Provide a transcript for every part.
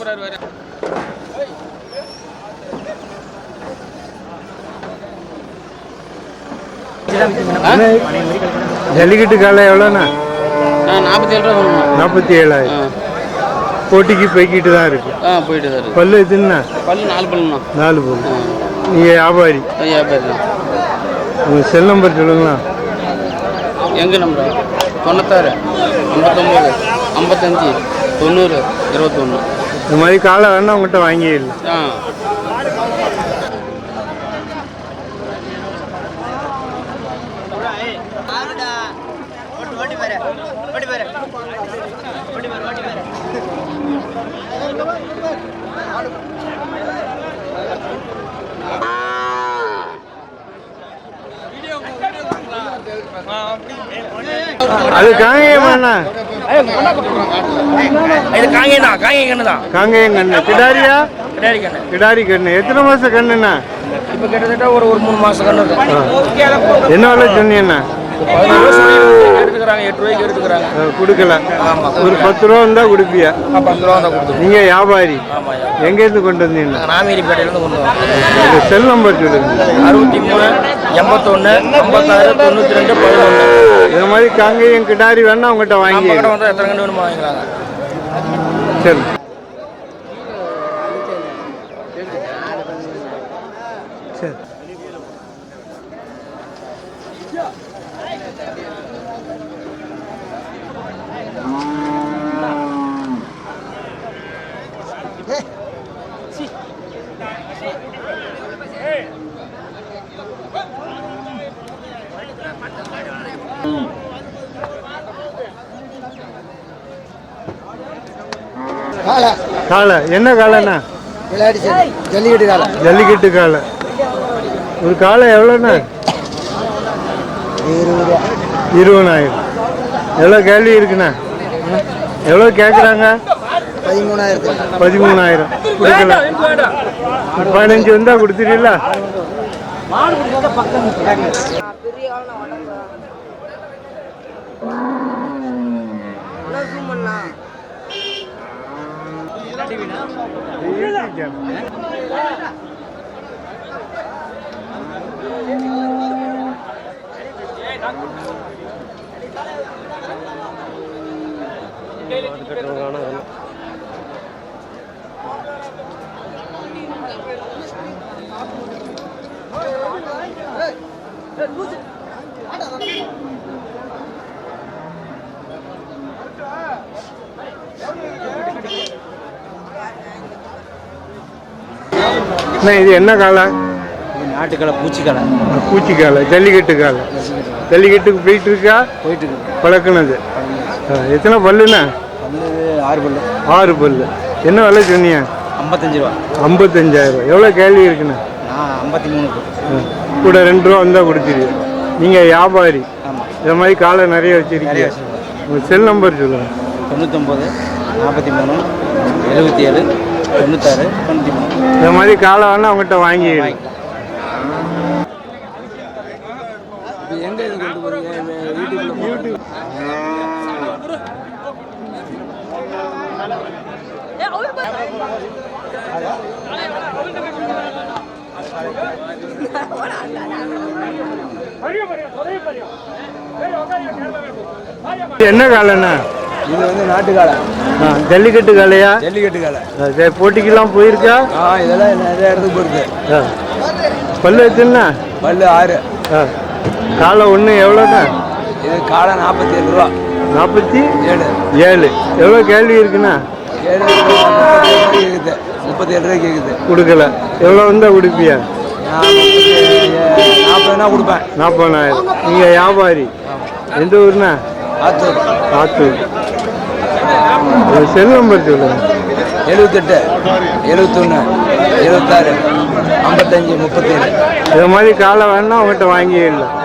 போறாரு வேற. ஜல்லிக்கட்டு காலை எவ்வளோண்ணா? நாற்பத்தி ஏழு ரூபா சொல்லணும் நாற்பத்தி ஏழாயிரம் போட்டிக்கு போய்கிட்டு தான் இருக்கு. ஆ போயிட்டு தான் இருக்கு. பல்லு எதுன்னா பல்லு நாலு பல்லுண்ணா. நாலு பல்லு. நீங்கள் வியாபாரி. ஐயா பேர் தான் உங்கள் செல் நம்பர் சொல்லுங்களா எங்க நம்பர்? தொண்ணூத்தாறு ஐம்பத்தொம்போது ஐம்பத்தஞ்சு தொண்ணூறு இருபத்தொன்று இந்த மாதிரி காலை வேணா உங்கள்கிட்ட வாங்கிடலாம் ஆ. அது காங்கேயமாண்ணா இது காங்கேயம் தான் காங்கேயம் கண்ணு தான். காங்கேயம் கண்ணு. கிடாரியா? கிடையாது கண்ணு. கிடாரி கண்ணு. எத்தனை மாதம் கண்ணுண்ணா இப்போ கிட்டத்தட்ட ஒரு ஒரு மூணு மாசம் கண்ணு என்ன விலை சொன்னீங்கண்ணா ரூபா சொல்லி எடுத்துக்கிறாங்க எட்டு ரூபாய்க்கு எடுத்துக்கிறாங்க. கொடுக்கல. ஒரு பத்து ரூபா இருந்தால் கொடுப்பியா? பத்து ரூபா தான் வியாபாரி. எங்கேருந்து கொண்டு வரோம். உங்கள் செல் நம்பர் சொல்லுங்க. அறுபத்தி மூணு எண்பத்தொன்று ஐம்பத்தாறு தொண்ணூற்றி ரெண்டு பதினொன்று இந்த மாதிரி காங்கேயம் கிடாரி வேணா உங்கள்கிட்ட வாங்கி எத்தனை கண்டு வேணுமோ சரி. காலை. காலை. என்ன காலைண்ணா விளையாடி ஜல்லிக்கட்டு காலை. ஜல்லிக்கட்டு காலை. ஒரு காலை எவ்வளோண்ணா? இருபது ரூபா. இருபதாயிரம். எவ்வளோ கேள்வி இருக்குண்ணா? எவ்வளோ கேட்குறாங்க? பதிமூணாயிரத்து பதிமூணாயிரம். கொடுக்கல பதினஞ்சு வந்தால் கொடுத்துட்டீங்களா Hey, lose it. அண்ணா இது என்ன காலை? நாட்டுக்கலை பூச்சிக்கலை. பூச்சி காலை ஜல்லிக்கட்டு காலை ஜல்லிக்கட்டுக்கு போயிட்டு இருக்கா போயிட்டு இருக்கு பழக்கினது எத்தனை பல்லுண்ணா? ஆறு பல்லு. ஆறு பல்லு. என்ன விலை சொன்னீங்க? ஐம்பத்தஞ்சு ரூபா. ஐம்பத்தஞ்சாயிரம் எவ்வளோ கேள்வி இருக்குண்ணா? ஐம்பத்தி மூணு கூட. ரெண்டு ரூபா வந்தால் கொடுத்துருவீங்க நீங்கள் வியாபாரி. இந்த மாதிரி காலை நிறைய வச்சிருக்கீங்க. உங்கள் செல் நம்பர் சொல்லுங்கள் தொண்ணூத்தொம்பது நாற்பத்தி மூணு எழுபத்தி ஏழு தொண்ணூத்தாறு. தொண்ணூற்றி மூணு இந்த மாதிரி காலை வேணா அவங்ககிட்ட வாங்கி எங்கே கொண்டு என்ன காலைண்ணா? இது வந்து நாட்டுக்காலை. ஆ, ஜல்லிக்கட்டு காலையா? ஜல்லிக்கட்டு சரி, போட்டிக்கெல்லாம் போயிருக்கா? ஆ இதெல்லாம் நிறைய இடத்துக்கு ஆ. பல்லு எத்துண்ணா பல்லு ஆறு. காலை ஒன்று எவ்வளோண்ணா? இது காலை நாற்பத்தி ஏழு ரூபா. நாற்பத்தி ஏழு. ஏழு. எவ்வளோ கேள்வி இருக்குண்ணா? ஏழு கேட்குது முப்பத்தி ஏழு ரூபாய் கேட்குது கொடுக்கல. எவ்வளோ வந்தால் கொடுப்பியா? நாற்பதுனா கொடுப்பேன். நாற்பதாயிரம். நீங்கள் வியாபாரி. எந்த ஊர்ண்ணா? ஆத்தூர். ஆத்தூர். செல் நம்பர் சொல்லுங்கள் எழுபத்தெட்டு எழுபத்தொன்று எழுபத்தாறு ஐம்பத்தஞ்சு முப்பத்தேழு. இது மாதிரி காலை வேணா அவங்ககிட்ட வாங்கிடலாம்.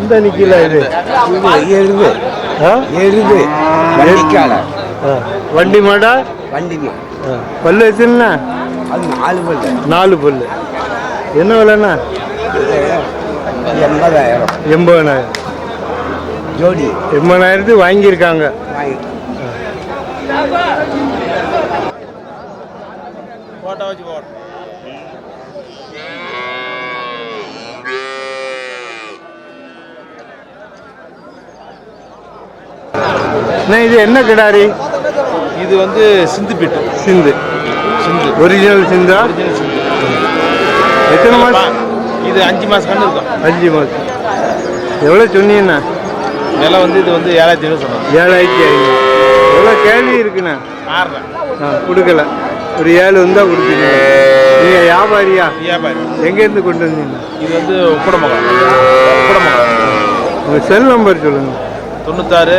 இந்த நிக்கல இது. எழுது. ஆ? எழுது. வண்டிக்கால. வண்டி மாடா? வண்டிக்கு ஆ. பல்லு அது நாலு பல்லு. நாலு பல்லு. என்ன விலைண்ணா? எண்பதாயிரம். எண்பதாயிரம். ஜோடி. எண்பதாயிரத்துக்கு வாங்கியிருக்காங்க வாங்கி அண்ணா, இது என்ன கிடாரி? இது வந்து சிந்துப்பிட்டு சிந்து. சிந்து? ஒரிஜினல் சிந்தா. எத்தனை மாதம் இது அஞ்சு மாசம் கண்ணு இருக்கும். அஞ்சு மாதம் எவ்வளோ சொன்னீங்கண்ணா? விலை வந்து இது வந்து ஏழாயிரத்தி ஐநூறு சொன்னாங்க. ஏழாயிரத்தி ஐநூறு. எவ்வளோ கேள்வி இருக்குண்ணா? ஆறுல ஆ கொடுக்கல. ஒரு ஏழு வந்தால் கொடுப்பீங்க நீங்கள் வியாபாரியா? வியாபாரி. எங்கேருந்து கொண்டு வந்தீங்க? இது வந்து உப்படமகம் உப்படமகம் உங்கள் செல் நம்பர் சொல்லுங்கள் தொண்ணூத்தாறு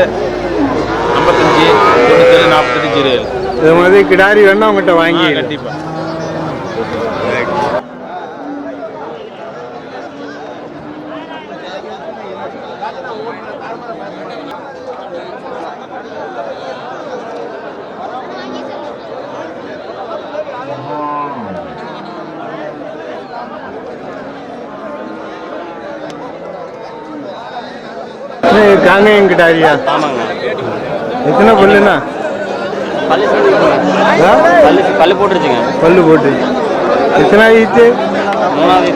ஐம்பத்தஞ்சு தொண்ணூத்தேழு நாற்பத்தெட்டு ஜீரோ ஏழு இது மாதிரி கிடாரி வேணா உங்கள்கிட்ட வாங்கி. ஆ, கண்டிப்பா காங்கேயம் கிடாரியா? ஆமாங்க. எத்தனை பல்லுண்ணா பல்லு போட்டுருச்சுங்க. பல்லு போட்டு. எத்தனை ஆயிடுச்சு மூணாவது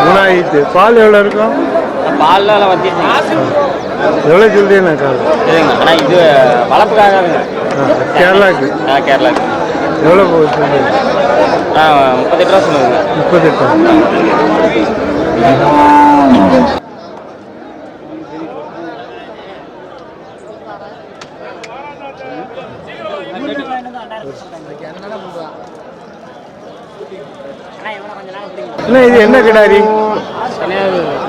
மூணாயிடுச்சு பால் எவ்வளோ இருக்கும்? பால்லாம் வத்திருச்சுங்க எவ்வளோ சொல்றீங்கண்ணா கால்? இதுங்க ஆனால் இது வளர்ப்புக்காகாதுங்க ஆ, கேரளாக்கு. ஆ கேரளாக்கு. எவ்வளோ போகுது ஆ முப்பத்தெட்டு ரூபா சொல்லுங்க. முப்பத்தெட்டு அண்ணா இது என்ன கிடாரி?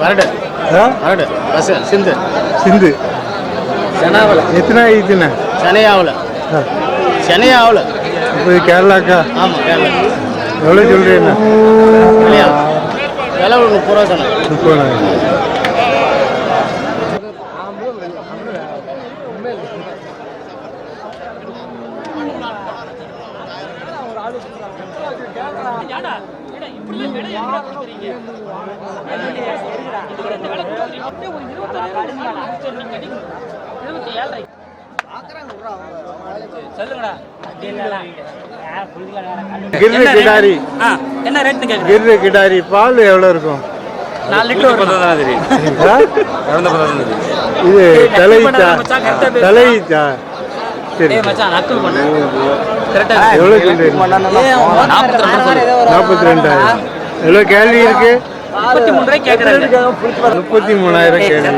வரடு ஆ? வரடு பஸ் சிந்து. சிந்து. செனாவில். எத்தனை ஆயிடுச்சுண்ணா சென்னையாவில். சென்னையாவில் இப்போ இது கேரளாக்கா? ஆமாம் கேரளா. எவ்வளோ சொல்றீங்கண்ணா இல்லையா? விலை ஒரு முப்பது ரூபா. கிர்ரு கிடாரி. என்ன கேட்குறேன் கிர்ரு கிடாரி பால் எவ்வளோ இருக்கும்? நாலு லிட்டர் வரும். ஆ? இது தலையீச்சா தலையீச்சா சரி மச்சான் நக்கல் பண்ணு எவ்வளோ சொல்றீங்க நாற்பத்தி ரெண்டாயிரம். எவ்வளோ கேள்வி இருக்கு? முப்பத்தி மூணு ரூபாய் கேட்குறேன் முப்பத்தி மூணாயிரம் கேள்வி.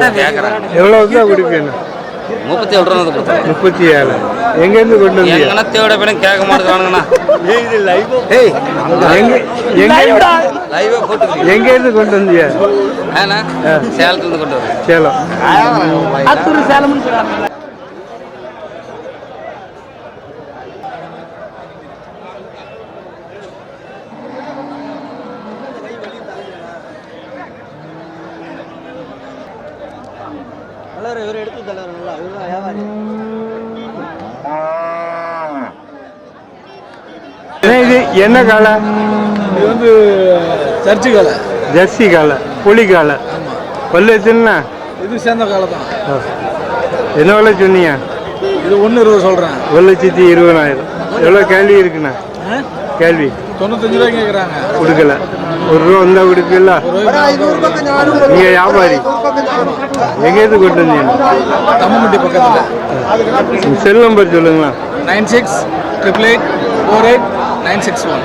எவ்வளோ தான் கொடுப்பீங்க முப்பத்தி ஏழு ரூபா முப்பத்தி ஏழு எங்கேருந்து கொண்டு வந்தீங்க? எங்கன்னா தேவையோட போய் கேட்க மாட்டேங்கிறானுங்கண்ணா ஏய், எங்க எங்க லைவாக போட்டு எங்கேருந்து கொண்டு வந்தீங்க? ஏண்ணா சேலத்துலேருந்து கொண்டு வரேன் சேலம். அத்தூர் சேலம்னு சொல்றாங்க அண்ணா, இது என்ன காலை? இது வந்து சர்ச்சு காலை. ஜர்சி காலை புலி காலை. பல்லு எத்தனை? இது சேர்ந்த காலை தான். என்ன விலை சொன்னீங்க? இது ஒன்று இருபது சொல்கிறேன் ஒரு லட்சத்தி இருபதாயிரம். எவ்வளோ கேள்வி இருக்குண்ணா? கேள்வி. தொண்ணூத்தஞ்சு ரூபாய் கேட்குறாங்க. கொடுக்கல. ஒரு ரூபா வந்தா கொடுக்கல நீங்க வியாபாரி. எங்கேருந்து கொண்டு வந்தீங்க? தம்மம்பட்டி பக்கத்தில். செல் நம்பர் சொல்லுங்களா nine six triple eight four eight nine six one.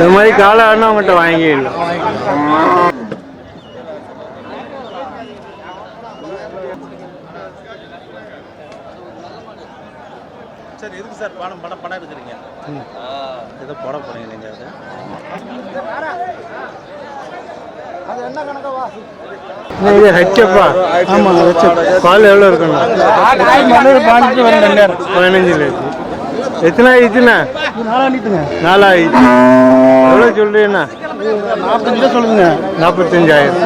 இது மாதிரி காலை ஆனா அவங்ககிட்ட வாங்கிடலாம் சார் எதுக்கு சார் பணம் பணம் பணம் எடுக்கிறீங்க? ஏதோ போட போகிறீங்க நீங்கள் அண்ணா, இது ஆமாம் பால் எவ்வளோ இருக்குண்ணா? பதினஞ்சு லிட்டர் எத்தனை ஆயிடுச்சுண்ணா? நாலாயிடுச்சு. எவ்வளோ சொல்றீங்கண்ணா? நாற்பத்தஞ்சு சொல்லுங்க நாற்பத்தஞ்சாயிரம்.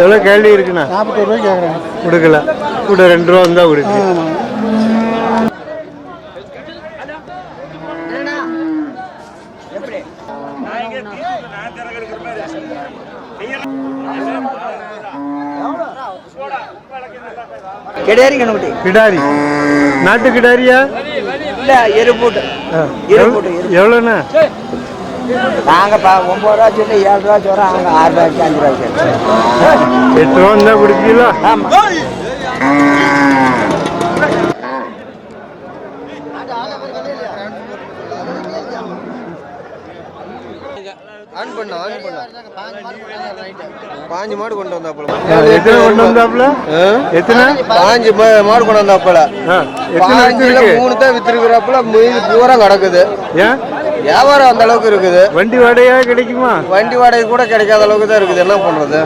எவ்வளோ கேள்வி இருக்குண்ணா? ரூபாய்க்கு கேட்குறேன். கொடுக்கல. கூட ரெண்டு ரூபா இருந்தால் கொடுக்கு கிடையாது கண்ணுக்குட்டி கிடாரி. நாட்டு கிடாரியா? இல்ல எரு போட்டு ஆ. இரு எவ்வளோ- போட்டு, இரு. எவ்வளோண்ணா? நாங்க பா ஒன்பது ரூபா சொல்லி ஏழு ரூபா சொல்றோம் அங்க ஆறு ரூபாய்க்கு அஞ்சு ரூபாய்க்கு. எட்டு ரூபா இருந்தால் கொடுப்பீங்களா? ஆமா ஆன் பண்ண? ஆன் பண்ண பாஞ்சு மாடு கொண்டு வந்தாப்புல. எத்தனை கொண்டு வந்தாப்புல? எத்தனை? பாஞ்சு மாடு கொண்டு வந்தாப்புல. பாஞ்சுல மூணு தான் வித்துருக்குறாப்புல. மீதி பூரா கிடக்குது. ஏன்? வியாபாரம் அந்த அளவுக்கு இருக்குது. வண்டி வாடகையா கிடைக்குமா? வண்டி வாடகை கூட கிடைக்காத அளவுக்கு தான் இருக்குது. என்ன பண்றது.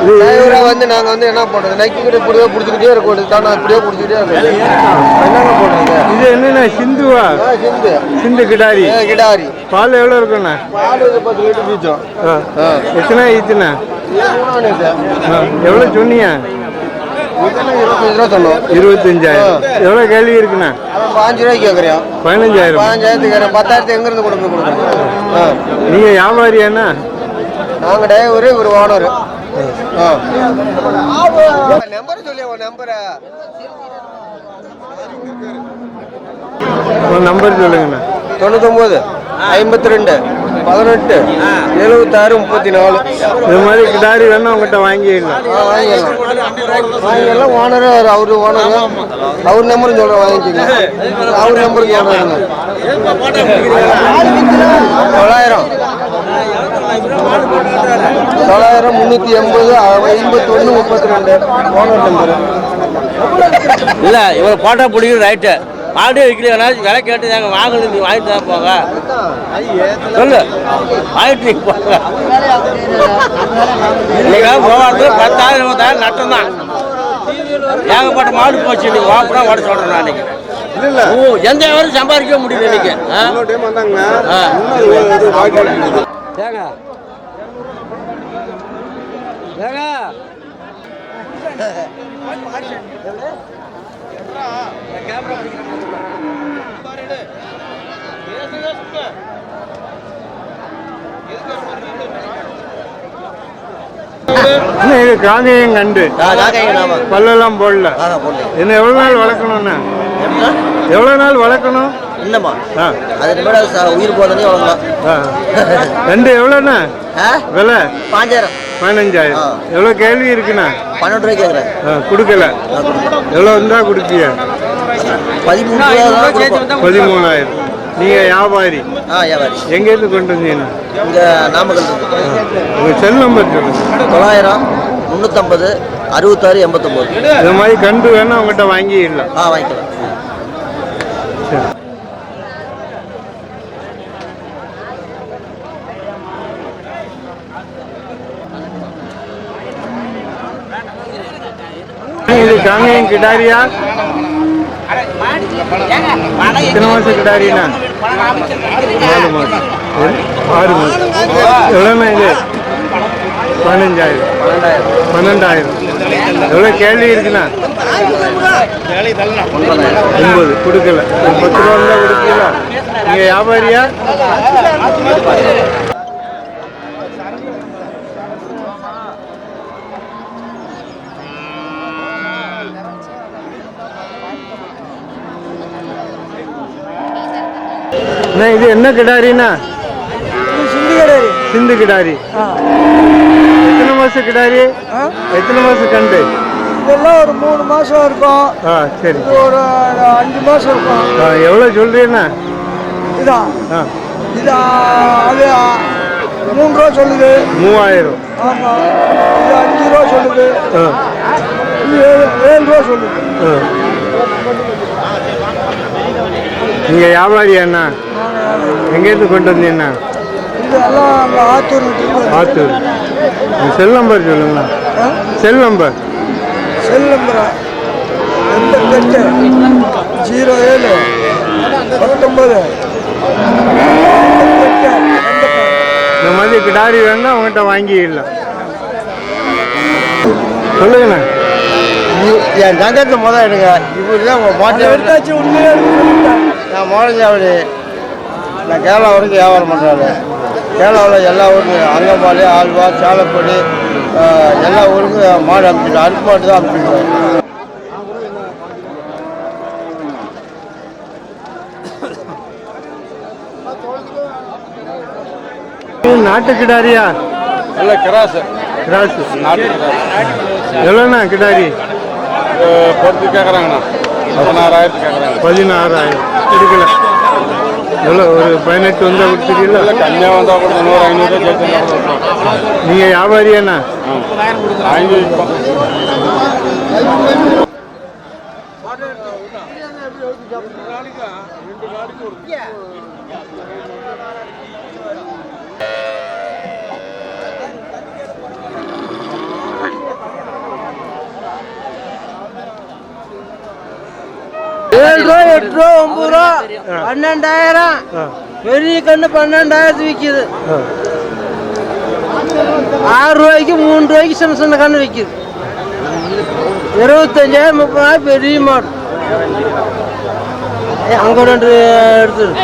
டிரைவரா வந்து நாங்க வந்து என்ன பண்றது? நைக்கி கிட்ட இப்படியே பிடிச்சிக்கிட்டே இருக்க வேண்டியது தான். அப்படியே பிடிச்சிக்கிட்டே இருக்குது என்னங்க பண்றது? இது என்னண்ணா சிந்துவா? சிந்து. சிந்து கிடாரி. கிடாரி. பால் எவ்வளோ இருக்குண்ணா? பால் இது பத்து லிட்டர் பீச்சோம். ஆ. எத்தனை ஈத்துண்ணா? எவ்வளோ சொன்னீங்க? இருபத்தஞ்சு ரூபா சொன்னோம். இருபத்தஞ்சாயிரம். எவ்வளோ கேள்வி இருக்குண்ணா? பாஞ்சு ரூபாய்க்கு கேட்குறியான் பதினஞ்சாயிரம். பாஞ்சாயிரத்துக்கு கேட்குறேன். பத்தாயிரத்து எங்கேருந்து கொடுக்குறோம் ஆ. நீங்கள் வியாபாரியாண்ணா? நாங்கள் டிரைவரு ஒரு ஓனர் நம்பர் சொல்லி உன் நம்பரை உங்கள் நம்பர் சொல்லுங்கண்ணா. தொண்ணூத்தொம்பது ஐம்பத்தி ரெண்டு பதினெட்டு எழுபத்தாறு முப்பத்தி நாலு இது மாதிரி கிடாரி வேணா உங்கள்கிட்ட வாங்கிடலாம். வாங்கிடலாம். வாங்கிடலாம். ஓனர் அவர் ஓனர் அவர் நம்பரும் சொல்கிறேன் வாங்கிக்கிங்க. அவர் நம்பரும் சொல்கிறேங்க தொள்ளாயிரம். தொள்ளாயிரம் முந்நூற்றி எண்பது ஐம்பத்தி ஒன்று முப்பத்தி ரெண்டு ஓனர் நம்பரு இல்லை இவர் போட்டோ பிடிக்கும் ரைட்டு மாடு விற்கிறீங்கன்னா விலை கேட்டு நாங்கள் வாங்கணும் நீ வாங்கிட்டு தான் போங்க. சொல்லு. வாங்கிட்டு போங்க. இன்னைக்கு போவாரத்துல பத்தாயிரம் இருபத்தாயிரம் நட்டம் தான். ஏகப்பட்ட மாடு போச்சு இன்னைக்கு வாப்படா ஓட சொல்கிறேன் நான் இன்னைக்கு. ஓ எந்த வியாபாரம் சம்பாதிக்க முடியல இன்னைக்கு ஆ. அண்ணா, இது காங்கேயம் கண்டு. பல்லெல்லாம் போடல. என்ன எவ்வளோ நாள் வளர்க்கணும்ண்ணா எவ்வளோ நாள் வளர்க்கணும்? இல்லைம்மா ஆ. அதுக்கு மேலே உயிர் போதனே வளர்க்கலாம் ஆ. ரெண்டு எவ்வளோண்ணா விலை? பாஞ்சாயிரம் பதினஞ்சாயிரம். எவ்வளோ கேள்வி இருக்குண்ணா? பன்னெண்டு ரூபாய்க்கு கேட்குறேன். ஆ கொடுக்கல. எவ்வளோ இருந்தால் கொடுப்பிய? பதிமூணு ரூபா கொடுப்போம். பதிமூணாயிரம். நீங்கள் வியாபாரி? ஆ வியாபாரி. எங்கேருந்து கொண்டு வந்தீங்கண்ணா இங்கே நாமக்கல் உங்கள் செல் நம்பர் சொல்லுங்கள் தொள்ளாயிரம் முந்நூற்றம்பது அறுபத்தாறு எண்பத்தொம்போது. இது மாதிரி கண்டு வேணா உங்கள்கிட்ட வாங்கிடலாம். ஆ வாங்கிக்கலாம். சரி. இது காங்கேயம் கிடாரியா? எத்தனை மாசம். ஆறு மாசம். எவ்வளோண்ணா இது? பதினஞ்சாயிரம் பன்னெண்டாயிரம். எவ்வளோ கேள்வி இருக்குண்ணா? ஒன்பது கொடுக்கல. பத்து ரூபா கொடுக்கல நீங்கள் வியாபாரியா? இது என்ன கிடாரிண்ணா? சிந்து கிடாரி. எத்தனை மாசம் கிடாரி? எத்தனை மாசம் கண்டு? இதெல்லாம் ஒரு மூணு மாசம் இருக்கும். ஆ சரி. இது ஒரு அஞ்சு மாசம் இருக்கும். ஆ எவ்வளோ சொல்றீண்ணா இதான் ஆ. இது அது மூணு ரூபா சொல்லுது. மூவாயிரம். ஆமா. இது அஞ்சு ரூபா சொல்லுது. ஆ. இது ஏழு ஏழு ரூபா சொல்லுது. ஆ. நீங்கள் வியாபாரியா அண்ணா. எங்கேருந்து கொண்டு வந்தீங்கண்ணா? அங்கே ஆத்தூர். ஆத்தூர். செல் நம்பர் சொல்லுங்களா செல் நம்பர். செல் நம்பரா எண்பத்தெட்டு ஜீரோ ஏழு. பத்தொம்பது இந்த மாதிரி கிடாரி வேணா அவங்ககிட்ட வாங்கிடலாம். சொல்லுங்கண்ணா. என் தங்கத்தை முதல் எடுங்க. இவர் தான் மாட்டி எடுத்தாச்சு உண்மையாக நான் மோடஞ்சாவடி நான் கேரளா வரைக்கும் வியாபாரம் பண்ணுறாரு கேரளாவில் எல்லா ஊருக்கும் அங்கம்பாடி ஆல்வா சேலப்படி ஆஹ், எல்லா ஊருக்கும் மாடு அனுப்பிச்சிட்டு அனுப்பு மாட்டு தான் அனுப்பிச்சிடுவேன் இது நாட்டு கிடாரியா? இல்லை கிராஸ் கிராஸ் நாட்டு எவ்வளோண்ணா கிடாரி? பொறுத்து கேட்குறாங்கண்ணா பதினாறாயிரத்து கேட்குறாங்க பதினாறாயிரம். எடுக்கல. எவ்வளோ ஒரு பதினெட்டு வந்தால் கொடுத்துருக்கீங்களா? கம்மியாக வந்தால் கூட நூறு ஐநூறு சேர்த்து நீங்கள் வியாபாரியாண்ணா வாங்கி விற்போம் ஏழு ரூபா எட்டு ரூபா ஒம்பது ரூபா பன்னெண்டாயிரம். பெரிய கண்ணு பன்னெண்டாயிரத்து விற்கிது ஆ. ஆறு ரூபாய்க்கு மூணு ரூபாய்க்கு சின்ன சின்ன கண்ணு விற்கிது. இருபத்தஞ்சாயிரம் முப்பதாயிரம் பெரிய மாடு. அங்கே அங்க ரெண்டு எடுத்துரு.